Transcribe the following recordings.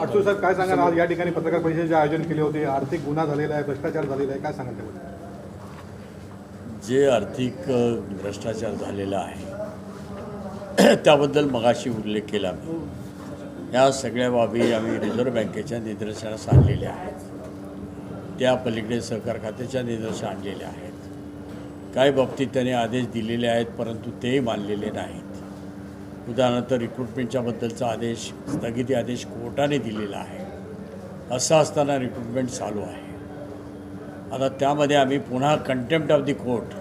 आठसूर साहेब काय सांगा आज या ठिकाणी पत्रकार परिषदेचे आयोजन केले होते. आर्थिक गुन्हा झालेला आहे भ्रष्टाचार झालेला आहे. काय सांगाल त्याबद्दल? जे आर्थिक भ्रष्टाचार झालेला आहे त्याबद्दल मगाशी उल्लेख केला मी. या सगळ्या बाबी आम्ही रिझर्व्ह बँकेच्या निदर्शनास आणलेल्या आहेत. त्या पलीकडे सहकार खात्याच्या निदर्शन आणलेल्या आहेत. काही बाबतीत त्यांनी आदेश दिलेले आहेत परंतु तेही मानलेले नाहीत. उदाहरणार्थ रिक्रुटमेंटच्याबद्दलचा आदेश स्थगिती आदेश कोर्टाने दिलेला आहे. असं असताना रिक्रुटमेंट चालू आहे. आता त्यामध्ये आम्ही पुन्हा कंटेम्प्ट ऑफ दी कोर्ट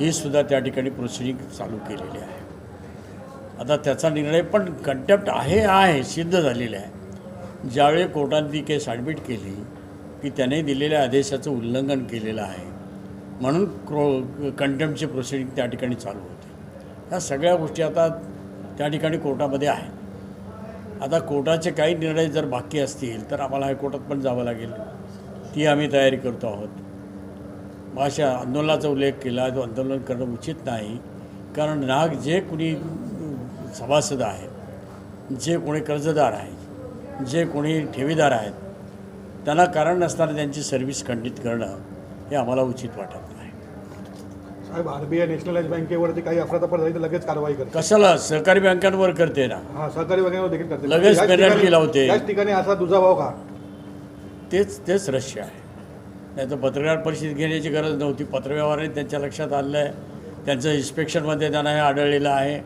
ही सुद्धा त्या ठिकाणी प्रोसिडिंग चालू केलेली आहे. आता त्याचा निर्णय पण कंटेम्प्ट आहे आहे सिद्ध झालेला आहे. ज्यावेळी कोर्टाने ती केस ॲडमिट केली की त्याने दिलेल्या आदेशाचं उल्लंघन केलेलं आहे म्हणून क्रो कंटेम्पची प्रोसिडिंग त्या ठिकाणी चालू होते. ह्या सगळ्या गोष्टी आता त्या ठिकाणी कोर्टामध्ये आहेत आता कोर्टाचे काही निर्णय जर बाकी असतील तर आम्हाला हायकोर्टात पण जावं लागेल. ती आम्ही तयारी करतो आहोत. मग अशा आंदोलनाचा उल्लेख केला तो आंदोलन करणं उचित नाही. कारण नाग जे कोणी सभासद आहेत जे कोणी कर्जदार आहेत जे कोणी ठेवीदार आहेत त्यांना कारण नसताना त्यांची सर्व्हिस खंडित करणं हे आम्हाला उचित वाटत नाही. साहेब आरबीआय नॅशनलाइज बँकेवरती काही अफरातफर झाली तर लगेच कारवाई करते. कशाला? सहकारी बँकांवर करते ना. हा सहकारी बँकेवर देखील करते. लगेच याच penalty ठिकाणी- लावते. याच ठिकाणी असा दुजाभाव का? तेच तेच रहस्य आहे. नाही तर पत्रकार परिषद घेण्याची गरज नव्हती. पत्रव्यवहाराने त्यांच्या लक्षात आलेलं आहे त्यांचं इन्स्पेक्शनमध्ये त्यांना हे आढळलेलं आहे.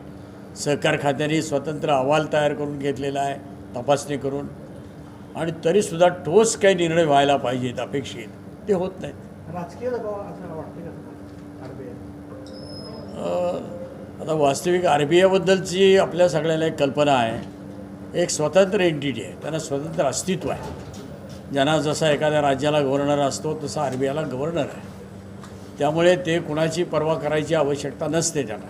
सहकार खात्याने स्वतंत्र अहवाल तयार करून घेतलेला आहे तपासणी करून. आणि तरीसुद्धा ठोस काही निर्णय व्हायला पाहिजेत अपेक्षित. ते होत नाहीत. राजकीय दबाव असं वाटते का आरबीआय अ, आता वास्तविक आर बी आयबद्दलची आपल्या सगळ्यांना एक कल्पना आहे. एक स्वतंत्र एंटिटी आहे. त्यांना स्वतंत्र अस्तित्व आहे. ज्यांना जसा एखाद्या राज्याला गव्हर्नर असतो तसा आर बी आयला गव्हर्नर आहे. त्यामुळे ते कुणाची पर्वा करायची आवश्यकता नसते त्यांना.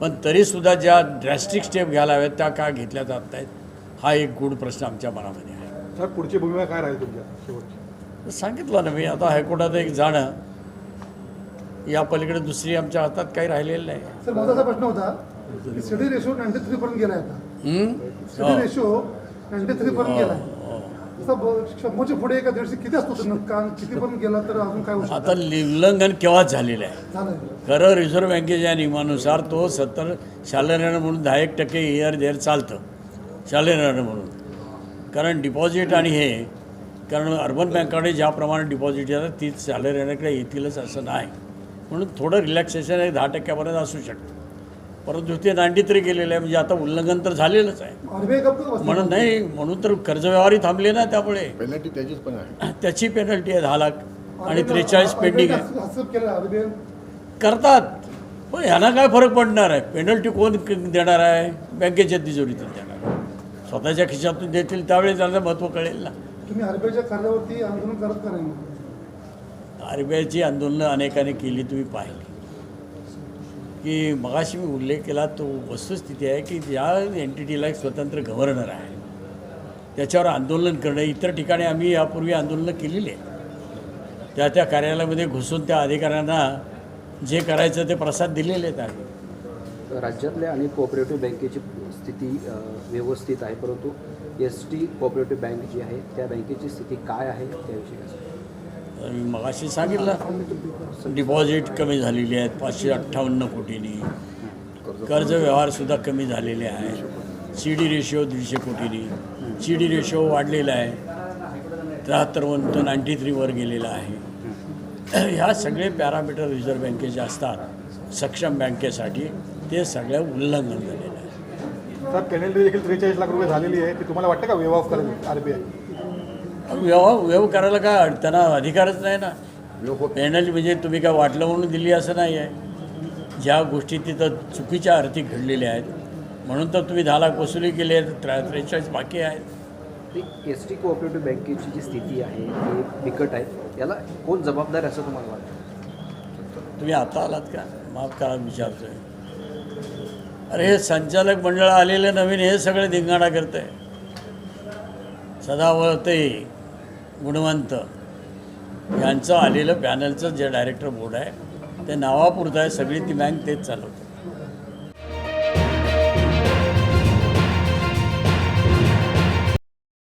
पण तरीसुद्धा ज्या ड्रॅस्टिक स्टेप घ्यायला हव्यात त्या का घेतल्या जात नाहीत हा एक गूढ प्रश्न आमच्या मनामध्ये आहे. साहेब पुढची भूमिका काय राहील तुमच्या सांगितलं ना मी आता हायकोर्टात एक जाणं या पलीकडे दुसरी आमच्या हातात काही राहिलेलं नाही. सर असा प्रश्न होता रेशो नाईन्टी थ्री पर्यंत गेलाय आता. हं? रेशो नाईन्टी थ्री पर्यंत गेलाय हो. शंभरच्या पुढे एका किती असतो किती गेला तर अजून काय आता उल्लंघन केव्हाच झालेलं आहे. खरं रिझर्व्ह बँकेच्या नियमानुसार तो सत्तर शालेय म्हणून दहा एक टक्के इयर देर चालतं. शालेय म्हणून. कारण डिपॉझिट आणि हे कारण अर्बन बँकाकडे ज्याप्रमाणे डिपॉझिट येतात तीच शालेय ऋणाकडे येतीलच असं नाही. म्हणून थोडं रिलॅक्सेशन एक दहा टक्क्यापर्यंत असू शकतं. परंतु ते नाईन्टी थ्री गेलेलं आहे. म्हणजे आता उल्लंघन तर झालेलंच आहे. म्हणून नाही म्हणून तर कर्जव्यवहारही थांबले ना त्यामुळे. पेनल्टी त्याचीच पण आहे. त्याची पेनल्टी आहे दहा लाख आणि त्रेचाळीस पेंडिंग आहे. करतात. पण ह्यांना काय फरक पडणार आहे? पेनल्टी कोण क- देणार आहे? बँकेच्या तिजोरीतून देणार स्वतःच्या खिशातून देतील त्यावेळी त्यांचं महत्त्व कळेल ना. तुम्ही आरबीआयच्या कार्यावरती आंदोलन करत का नाही? आर बी आयची आंदोलनं अनेकांनी केली तुम्ही पाहिली. की मगाशी मी उल्लेख केला तो वस्तुस्थिती आहे की ज्या एंटिटीला एक स्वतंत्र गव्हर्नर आहे त्याच्यावर आंदोलन करणं इतर ठिकाणी आम्ही यापूर्वी आंदोलनं केलेली आहेत. त्या त्या कार्यालयामध्ये घुसून त्या अधिकाऱ्यांना जे करायचं ते प्रसाद दिलेले आहेत आम्ही. राज्यातल्या अनेक कोऑपरेटिव्ह बँकेची स्थिती व्यवस्थित आहे परंतु एस टी कोऑपरेटिव्ह बँक जी आहे त्या बँकेची स्थिती काय आहे त्याविषयी मी मगाशी सांगितलं डिपॉझिट कमी झालेली आहेत पाचशे अठ्ठावन्न कोटींनी. कर्ज व्यवहारसुद्धा कमी झालेले आहे सी डी रेशिओ दीडशे कोटींनी. सी डी रेशिओ वाढलेला आहे. त्र्याहत्तरवरून तो नाईन्टी थ्रीवर गेलेला आहे. ह्या सगळे पॅरामीटर रिझर्व्ह बँकेचे असतात सक्षम बँकेसाठी ते सगळ्या उल्लंघन झालेलं आहे साहेब पेनल्टी देखील त्रेचाळीस लाख रुपये झालेली आहे. ती तुम्हाला वाटतं का वेव ऑफ करेल आय व्यवहार व्यव करायला काय अड- त्यांना अधिकारच नाही ना. पेनल्टी म्हणजे तुम्ही काय वाटलं म्हणून दिली असं नाही आहे. ज्या गोष्टी तिथं चुकीच्या अर्थी घडलेल्या आहेत म्हणून तर तुम्ही दहा लाख वसुली केली आहे त्रे त्रेचाळीस बाकी आहेत. ती एस टी कोऑपरेटिव्ह बँकेची जी स्थिती आहे ती बिकट आहे. याला कोण जबाबदार आहे असं तुम्हाला वाटतं? तुम्ही आता आलात का? माफ करा विचारतोय. अरे हे संचालक मंडळ आलेलं नवीन हे सगळे धिंगाणा करत आहे सदावर्ते गुणवंत. यांचं आलेलं पॅनलचं जे डायरेक्टर बोर्ड आहे ते नावापुरतं आहे सगळी ती बँक तेच चालवतं.